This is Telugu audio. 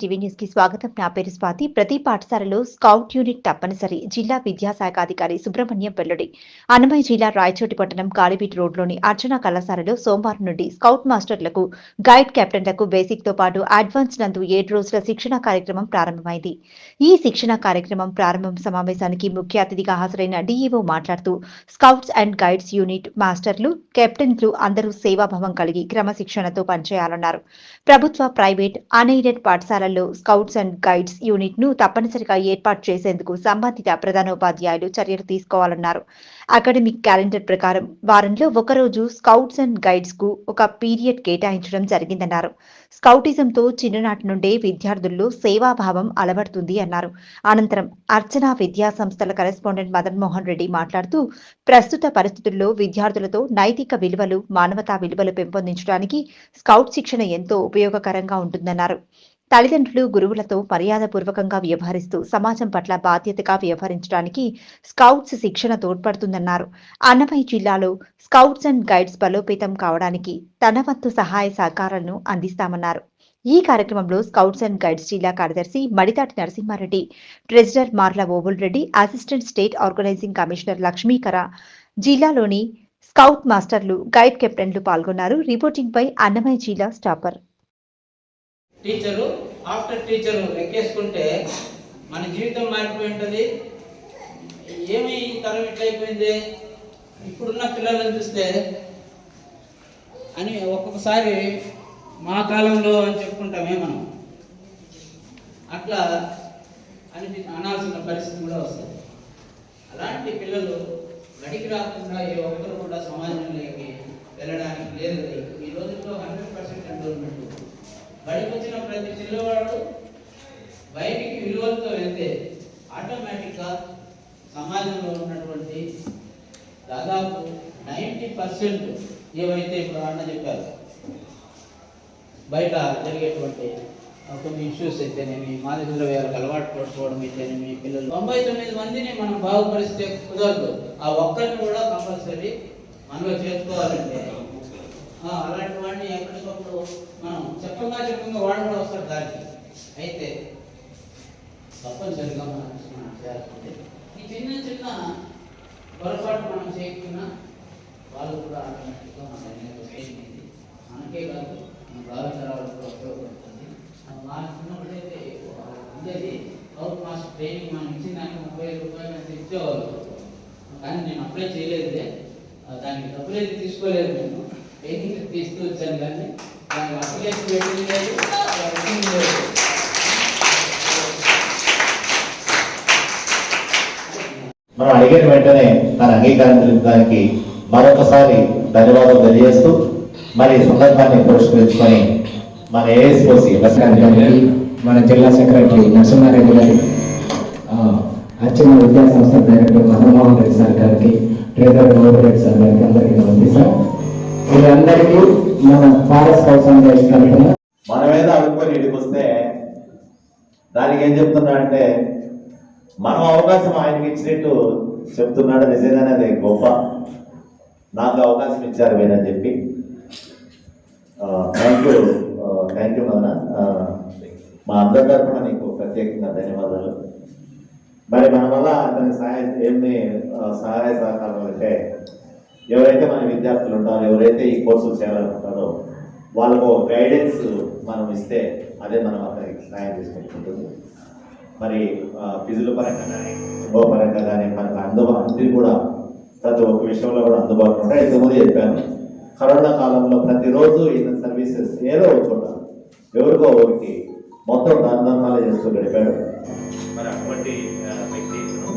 టీవీ న్యూస్కి స్వాగతం. నా పేరు స్వాతి. ప్రతి పాఠశాలలో స్కౌట్ యూనిట్ తప్పనిసరి. జిల్లా విద్యాశాఖ అధికారి సుబ్రహ్మణ్యం వెల్లడి. అన్నమయ్య జిల్లా రాయచోటి పట్టణం కాళీబీట్ రోడ్లోని అర్చన కళాశాలలో సోమవారం నుండి స్కౌట్ మాస్టర్లకు గైడ్ కెప్టెన్లకు బేసిక్తో పాటు అడ్వాన్స్ నందు ఏడు రోజుల శిక్షణ కార్యక్రమం ప్రారంభమైంది. ఈ శిక్షణ కార్యక్రమం ప్రారంభం సమావేశానికి ముఖ్య అతిథిగా హాజరైన డీఈఓ మాట్లాడుతూ స్కౌట్స్ అండ్ గైడ్స్ యూనిట్ మాస్టర్లు కెప్టెన్లు అందరూ సేవాభావం కలిగి క్రమశిక్షణతో పనిచేయాలన్నారు. ప్రభుత్వ ప్రైవేట్ అన్ఎయిడెడ్ పాఠశాలల్లో స్కౌట్స్ అండ్ గైడ్స్ యూనిట్ను తప్పనిసరిగా ఏర్పాటు చేసేందుకు సంబంధిత ప్రధానోపాధ్యాయులు చర్యలు తీసుకోవాలన్నారు. అకాడమిక్ క్యాలెండర్ ప్రకారం వారంలో ఒకరోజు స్కౌట్స్ అండ్ గైడ్స్కు ఒక పీరియడ్ కేటాయించడం జరిగిందన్నారు. స్కౌటిజంతో చిన్ననాటి నుండే విద్యార్థుల్లో సేవాభావం అలవడుతుంది అన్నారు. అనంతరం అర్చన విద్యా సంస్థల కరెస్పాండెంట్ మదన్ మోహన్ రెడ్డి మాట్లాడుతూ ప్రస్తుత పరిస్థితుల్లో విద్యార్థులతో నైతిక విలువలు మానవతా విలువలు పెంపొందించడానికి స్కౌట్ శిక్షణ ఎంతో ఉపయోగకరంగా ఉంటుందన్నారు. తల్లిదండ్రులు గురువులతో మర్యాదపూర్వకంగా వ్యవహరిస్తూ సమాజం పట్ల బాధ్యతగా వ్యవహరించడానికి స్కౌట్స్ శిక్షణ తోడ్పడుతుందన్నారు. అన్నమయ్య జిల్లాలో స్కౌట్స్ అండ్ గైడ్స్ బలోపేతం కావడానికి తన వంతు సహాయ సహకారాలను అందిస్తామన్నారు. ఈ కార్యక్రమంలో స్కౌట్స్ అండ్ గైడ్స్ జిల్లా కార్యదర్శి Maditati Narasimha Reddy treasurer Marla Obul Reddy assistant state organising commissioner Lakshmikara జిల్లాలోని స్కౌట్ మాస్టర్లు గైడ్ కెప్టెన్లు పాల్గొన్నారు. రిపోర్టింగ్ పై అన్నమయ్య జిల్లా స్టాపర్ టీచరు ఆఫ్టర్ టీచరు లెక్కేసుకుంటే మన జీవితం మారిపోయి ఉంటుంది. ఏమి ఈ తరం ఇట్లయిపోయింది ఇప్పుడున్న పిల్లలను చూస్తే అని ఒక్కొక్కసారి మా కాలంలో అని చెప్పుకుంటామే మనం. అట్లా అని అనాల్సిన పరిస్థితి కూడా వస్తుంది. అలాంటి పిల్లలు బడికి రాకుండా ఏ ఒక్కరు కూడా సమాజం వెళ్ళడానికి లేదు ఈ రోజుల్లో హండ్రెడ్ పర్సెంట్ ఎండోర్మెంట్ బడికి వచ్చిన ప్రతి పిల్లవాడు బయటికి విలువలతో వెళ్తే ఆటోమేటిక్గా సమాజంలో ఉన్నటువంటి దాదాపు నైంటీ పర్సెంట్ ఏవైతే ఇప్పుడు అన్న చెప్పారు బయట జరిగేటువంటి కొన్ని ఇష్యూస్ అయితేనేమి మాదక ద్రవ్యాలకు అలవాటు పడుకోవడం అయితేనేమి పిల్లలు. తొంభై తొమ్మిది మందిని మనం బాగుపరిస్తే కుదరదు. ఆ ఒక్కరిని కూడా కంపల్సరీ మనలో చేసుకోవాలంటే. అలాంటి వాడిని ఎప్పటికప్పుడు మనం చెప్పంగా చెప్పంగా వాడు కూడా దానికి. అయితే తప్పనిసరిగా మనం మనం ఈ చిన్న చిన్న పొరపాటు మనం చేయకున్నా వాళ్ళు కూడా ఆటోమేటిక్గా మన నిర్ణయం ఉపయోగించింది మనకే కాదు మన భావితరాలు కూడా ఉపయోగపడుతుంది. మా చిన్నప్పుడైతే ఉండేది అవుట్ మాస్టర్ ట్రైనింగ్ మనం ఇచ్చిన దానికి ముప్పై రూపాయలు అంత ఇచ్చేవాళ్ళు కానీ నేను అప్లై చేయలేదులే. దానికి డబ్బులు అయితే తీసుకోలేదు నేను. ట్రైనింగ్ తీసుకు వచ్చాను కానీ దానికి చేసి పెట్టింది మనం అడిగిన వెంటనే తన అంగీకారం తెలిపడానికి మరొకసారి ధన్యవాదాలు తెలియజేస్తూ మరి సందర్భాన్ని పురస్కరించుకొని మన ఏఎస్ఓసి మన జిల్లా సెక్రటరీ నరసింహారెడ్డి గారి అర్చన విద్యా సంస్థ డైరెక్టర్ మదన్మోహన్ రెడ్డి సార్ గారికి ట్రేజర్ గౌరవ్ రెడ్డి సార్ గారికి అందరికీ నమస్తే సార్. వీళ్ళందరికీ మన ఫారెస్ట్ హౌస్ తరఫున మన మీద అనుకొని ఇంటికి వస్తే దానికి ఏం చెప్తున్నా అంటే మనం అవకాశం ఆయనకి ఇచ్చినట్టు చెప్తున్నాడు. నిజంగానే అది గొప్ప. నాకు అవకాశం ఇచ్చారు వీరని చెప్పి. Thank you thank you Madana మా అందరి తరఫున నీకు ప్రత్యేకంగా ధన్యవాదాలు. మరి మన వల్ల అతని సహాయ ఏమి సహాయ సహకారాలు అంటే ఎవరైతే మన విద్యార్థులు ఉంటారో ఎవరైతే ఈ కోర్సులు చేయాలనుకుంటారో వాళ్ళకు గైడెన్స్ మనం ఇస్తే అదే మనం అతనికి సహాయం చేసుకుంటుంటుంది మరి ఆ, ఫిజుల పరంగా కానీ ఇంకో పరంగా కానీ మనకు అందుబాటు కూడా ప్రతి ఒక్క విషయంలో కూడా అందుబాటులో ఉంటాయి. ఇంతకుముందు చెప్పాను కరోనా కాలంలో ప్రతిరోజు ఈయన సర్వీసెస్ ఏదో చోట ఎవరికో ఒకరికి మొత్తం దాన చేస్తూ గడిపాడు. మరి అటువంటి వ్యక్తి ఇతను.